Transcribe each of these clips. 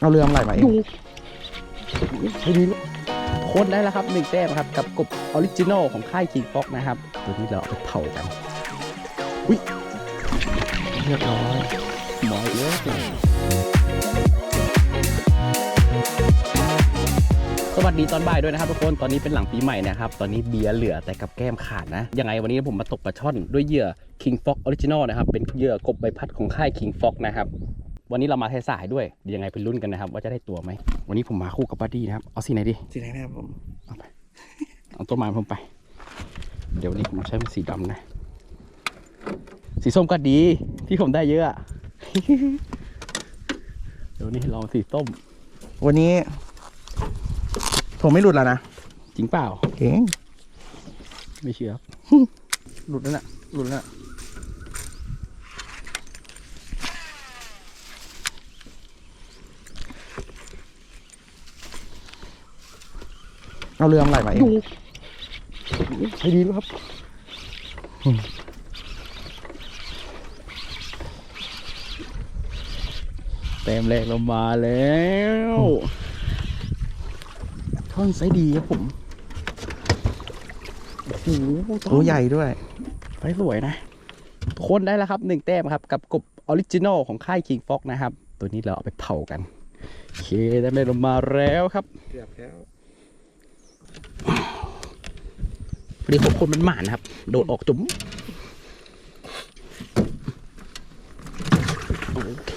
เอาเรือมาไหลมาเองดูใช้ดีโค้ดได้แล้วครับหนึ่งแต้มครับ กับกบออริจินอลของค่าย King Fox นะครับ ตัวนี้เราเอาไปเผากันเรียบร้อยหมอยเยอะสวัสดีตอนบ่ายด้วยนะครับทุกคน ตอนนี้เป็นหลังปีใหม่นะครับ ตอนนี้เบียร์เหลือแต่กับแก้มขาดนะ ยังไงวันนี้ผมมาตกปลาช่อนด้วยเหยื่อ King Fox Original นะครับ เป็นเหยื่อกบใบพัดของค่าย King Fox นะครับ วันนี้เรามาสายๆด้วยเดี๋ยวยังไงไปลุ้นกันนะครับ ว่าจะได้ตัวไหม วันนี้ผมมาคู่กับบัดดี้นะครับ เอาสีไหนดี สีไหนนะครับผมเอาต้นไม้ผมไป เดี๋ยววันนี้ผมใช้เป็นสีดำนะ สีส้มก็ดีที่ผมได้เยอะอะ เดี๋ยววันนี้ลองสีส้ม วันนี้ ผมไม่หลุดแล้วนะจริงเปล่า เก่งไม่เชื่อหลุดแล้วน่ะหลุดแล้วน่ะ เอาเรือมาไหลมาเองดูใช้ดีแล้วครับเต็มแรกเรามาแล้วท่อนไซส์ดีครับผมโอ้โหตัวใหญ่ด้วยไซส์สวยนะโคนได้แล้วครับหนึ่งแต้มครับ กับกบออริจินอลของค่าย King Fox นะครับ ตัวนี้เราเอาไปเผากัน โอเคได้แม่ลงมาแล้วครับ เกือบแล้ว พอดีผมคนมันหมานนะครับ โดดออกจุ๋มโอเค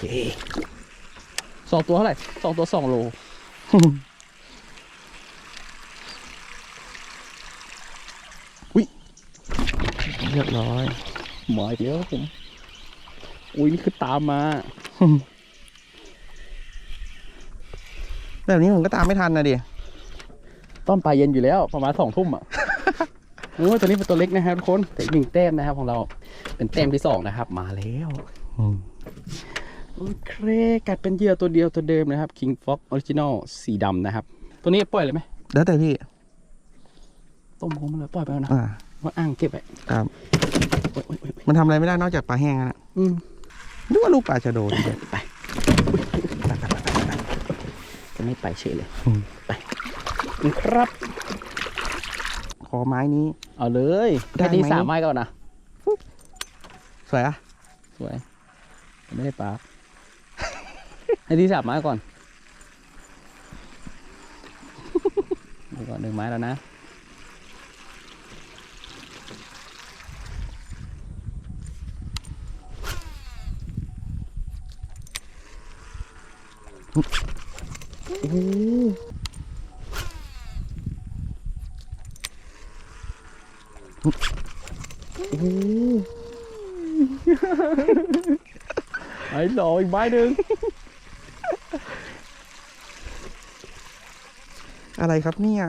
สองตัวเท่าไหร่สองตัวสองโลเรียบร้อยหมายเดียวผมอุ้ยนี่คือตามมาแบบนี้ผมก็ตามไม่ทันนะดิต้นปลายเย็นอยู่แล้วประมาณสองทุ่มอะ โอ้ยตัวนี้เป็นตัวเล็กนะครับทุกคนแต่อีกหนึ่งแต้มนะครับ ของเราเป็นแต้มที่สองนะครับ มาแล้วโอเคกัดเป็นเหยื่อตัวเดียวตัวเดิมนะครับ King Fox Original สีดำนะครับ ตัวนี้ปล่อยเลยไหมแล้วแต่พี่ต้มผมเลยปล่อยไปแล้วนะอ่าว่าอ่างเก็บไว้ครับโอ๊ยโอ๊ยโอ๊ยโอ๊ยมันทำอะไรไม่ได้นอกจากปลาแห้งนะอืมนึกว่าลูกปลาชะโดนเลยไปจะไม่ไปเฉยเลยอืมไปครับข อไม้นี้ เอาเลยได้แค่นี้ไหมสามไม้ก่อนนะ สวยอะสวย ไม่ได้ปลาให้ที่สามไม้ก่อน เดี๋ยวก่อนหนึ่งไม้แล้วนะ โอ้โห โอ้ไอ้หล่ออีกใบหนึ่งอะไรครับเนี่ย